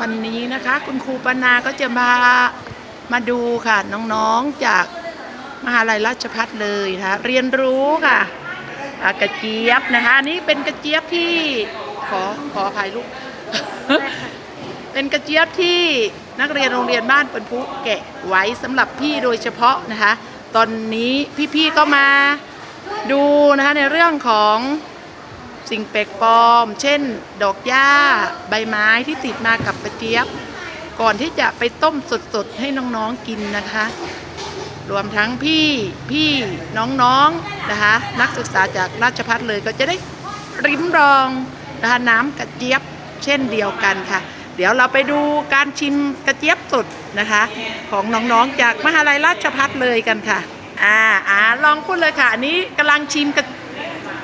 วันนี้นะคะ คุณครูปนาก็จะมามาดูค่ะน้องๆจากมหาลัยราชพัฒเลยนะคะเรียนรู้ค่ะกระเจี๊ยบนะคะนนี้เป็นกระเจี๊ยบที่ขอขออภัยลูกเป็นกระเจี๊ยบที่นักเรียนโรงเรียนบ้านเป็นผู้แกะไว้สำหรับพี่โดยเฉพาะนะคะ ตอนนี้พี่ๆก็มาดูนะคะในเรื่องของ สิ่งแปลกปลอม เช่น ดอกหญ้า ใบไม้ที่ติดมากับกระเจี๊ยบ ก่อนที่จะไปต้มสดๆ ให้น้องๆกินนะคะ รวมทั้งพี่พี่น้องๆนะคะ นักศึกษาจากราชพัฒเลยก็จะได้ริมรองนะคะน้ำกระเจี๊ยบเช่นเดียวกันค่ะ เดี๋ยวเราไปดูการชิมกระเจี๊ยบสดนะคะ ของน้องๆจากมหาลัยราชพัฒเลยกันค่ะอ่าอ่าลองพูดเลยค่ะ อันนี้กำลังชิมกระ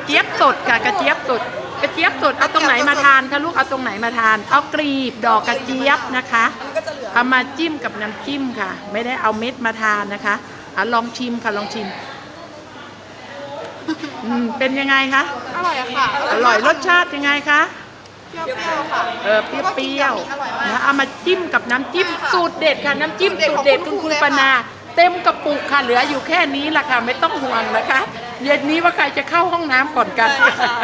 เจี๊ยบสดค่ะกระเจี๊ยบสด กระเจี๊ยบสดเอาตรงไหนมาทานคะลูกเอาตรงไหนมาทาน เอากรีบดอกกระเจี๊ยบนะคะมันก็จะเหลือเอามาจิ้มกับน้ำจิ้มค่ะ ไม่ได้เอาเม็ดมาทานนะคะอะลองชิมค่ะลองชิมอืมเป็นยังไงคะอร่อยอะค่ะอร่อยรสชาติยังไงคะเปรี้ยวๆค่ะ เออเปรี้ยวอร่อยมากๆนะเอามาจิ้มกับน้ำจิ้มใช่ค่ะสูตรเด็ดค่ะน้ำจิ้มสูสูตตรรเด็เด็ดดคุของณคคุรูณครูเลยปนาค่ะ เต็มกระปุกค่ะเหลืออยู่แค่นี้ละค่ะไม่ต้องห่วงนะคะ เย็นนี้ว่าใครจะเข้าห้องน้ำก่อนกันใช่ค่ะ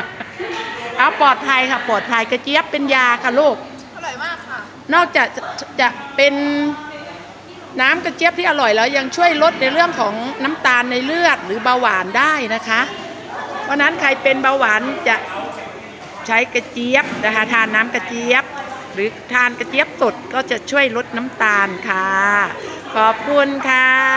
เอาปลอดภัยค่ะปลอดภัยกระเจี๊ยบเป็นยาค่ะลูก อร่อยมากค่ะ นอกจากจะจะเป็นน้ำกระเจี๊ยบที่อร่อยแล้วยังช่วยลดในเรื่องของน้ำตาลในเลือดหรือเบาหวานได้นะคะ เพราะฉะนั้นใครเป็นเบาหวานจะใช้กระเจี๊ยบนะคะทานน้ำกระเจี๊ยบ หรือทานกระเจี๊ยบสดก็จะช่วยลดน้ำตาลค่ะ ขอบคุณค่ะ